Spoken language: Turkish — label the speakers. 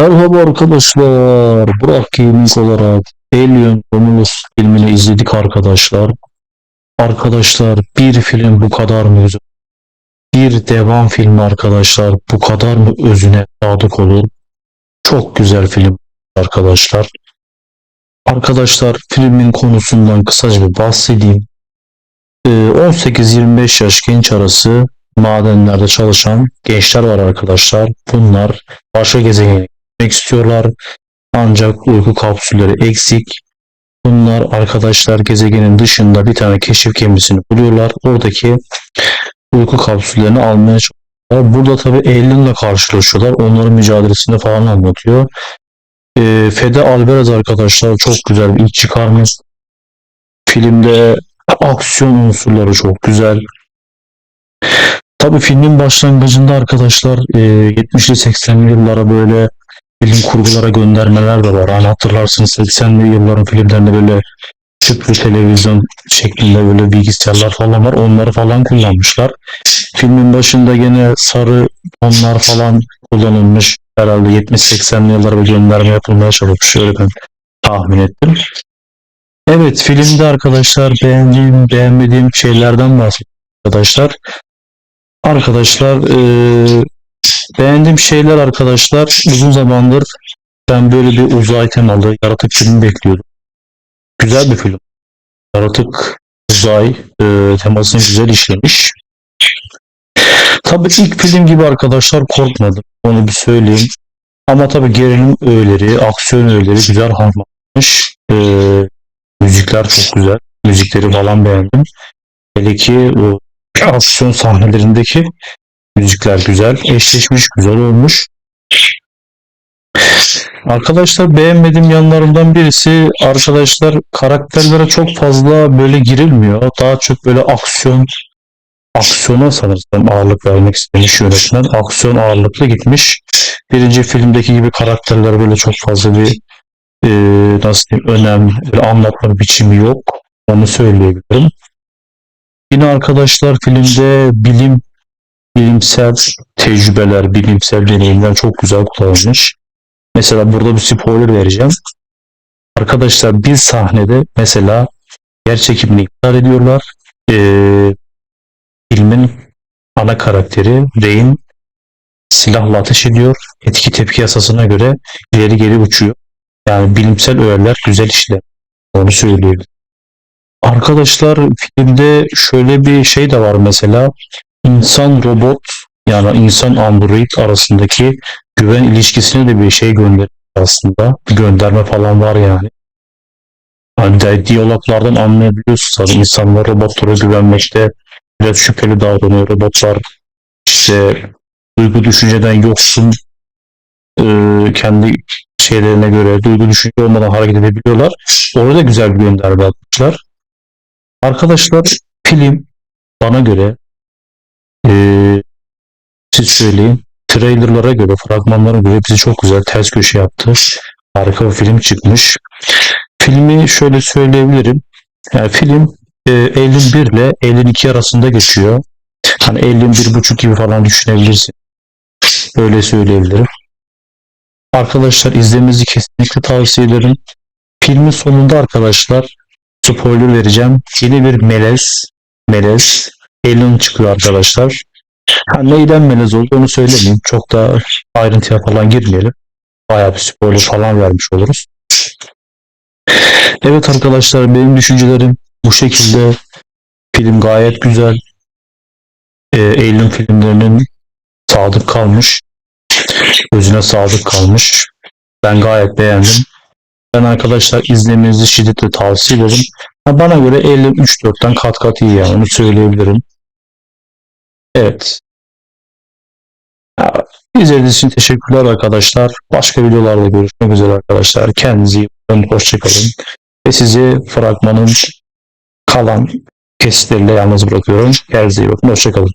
Speaker 1: Merhaba arkadaşlar. Burak Gaming olarak Alien Romulus filmini izledik arkadaşlar. Arkadaşlar bir film bu kadar mı güzel? Bir devam filmi arkadaşlar bu kadar mı özüne sadık olur? Çok güzel film arkadaşlar. Arkadaşlar filmin konusundan kısaca bir bahsedeyim. Ee, 18-25 yaş genç arası madenlerde çalışan gençler var arkadaşlar. Bunlar başka gezegene gitmek istiyorlar. Ancak uyku kapsülleri eksik. Bunlar arkadaşlar gezegenin dışında bir tane keşif gemisini buluyorlar. Oradaki uyku kapsüllerini almaya çalışıyorlar. Burada tabi Alien'la karşılaşıyorlar. Onların mücadelesini falan anlatıyor. Ee, Fede Alvarez arkadaşlar çok güzel bir ilk çıkarmış. Filmde aksiyon unsurları çok güzel. Tabii filmin başlangıcında arkadaşlar e, 70'li 80'li yıllara böyle bilim kurgulara göndermeler de var. Hani hatırlarsınız 80'li yılların filmlerinde böyle tüplü televizyon şeklinde böyle bilgisayarlar falan var. Onları falan kullanmışlar. Filmin başında gene sarı tonlar falan kullanılmış. Herhalde 70-80'li yıllara bir gönderme yapılmaya çalışmış. Öyle ben tahmin ettim. Evet filmde arkadaşlar beğendiğim beğenmediğim şeylerden bahsedeyim arkadaşlar. Arkadaşlar eee, beğendiğim şeyler arkadaşlar uzun zamandır ben böyle bir uzay temalı yaratık filmi bekliyordum. Güzel bir film. Yaratık uzay eee, temasını güzel işlemiş. Tabii ilk film gibi arkadaşlar korkmadım. Onu bir söyleyeyim. Ama tabii gerilim öğeleri, aksiyon öğeleri güzel harmanlanmış. Eee, müzikler çok güzel. Müzikleri falan beğendim. Hele ki o aksiyon sahnelerindeki müzikler güzel, eşleşmiş, güzel olmuş. Arkadaşlar beğenmediğim yanlarından birisi arkadaşlar karakterlere çok fazla böyle girilmiyor. Daha çok böyle aksiyon aksiyona sanırsam ağırlık vermek istemiş yönetmen. Aksiyon ağırlıklı gitmiş. Birinci filmdeki gibi karakterler böyle çok fazla bir e, nasıl diyeyim önem, anlatma biçimi yok. Onu söyleyebilirim. Yine arkadaşlar filmde bilim bilimsel tecrübeler, bilimsel deneyimler çok güzel kullanılmış. Mesela burada bir spoiler vereceğim. Arkadaşlar bir sahnede mesela yer iptal ediyorlar. Ee, filmin ana karakteri Rey'in silahla ateş ediyor. Etki tepki yasasına göre ileri geri uçuyor. Yani bilimsel öğeler güzel işler. Onu söyleyeyim. Arkadaşlar filmde şöyle bir şey de var mesela insan robot yani insan android arasındaki güven ilişkisine de bir şey gönder aslında. Bir gönderme falan var yani. Hani de, diyaloglardan anlayabiliyorsunuz zaten insanlar robotlara güvenmekte biraz şüpheli davranıyor. Robotlar işte duygu düşünceden yoksun e, kendi şeylerine göre duygu düşünce olmadan hareket edebiliyorlar. Orada güzel bir gönderme yapmışlar. Arkadaşlar film bana göre eee siz söyleyin trailerlara göre fragmanlara göre bizi çok güzel ters köşe yaptı. Harika bir film çıkmış. Filmi şöyle söyleyebilirim. Yani film e, Alien 1 ile Alien 2 arasında geçiyor. Hani Alien 1.5 gibi falan düşünebilirsin. Öyle söyleyebilirim. Arkadaşlar izlemenizi kesinlikle tavsiye ederim. Filmin sonunda arkadaşlar spoiler vereceğim. Yeni bir melez, melez, alien çıkıyor arkadaşlar. Ha, neyden melez oldu onu söylemeyeyim. Çok da ayrıntıya falan girmeyelim. Bayağı bir spoiler falan vermiş oluruz. Evet arkadaşlar benim düşüncelerim bu şekilde. Film gayet güzel. Ee, Alien filmlerinin sadık kalmış. Özüne sadık kalmış. Ben gayet beğendim. Ben arkadaşlar izlemenizi şiddetle tavsiye ederim. Ha, Bana göre 53-4'ten kat kat iyi yani onu söyleyebilirim. Evet. İzlediğiniz için teşekkürler arkadaşlar. Başka videolarda görüşmek üzere arkadaşlar. Kendinize iyi bakın. Hoşçakalın. Ve sizi fragmanın kalan kesitleriyle yalnız bırakıyorum. Kendinize iyi bakın. Hoşçakalın.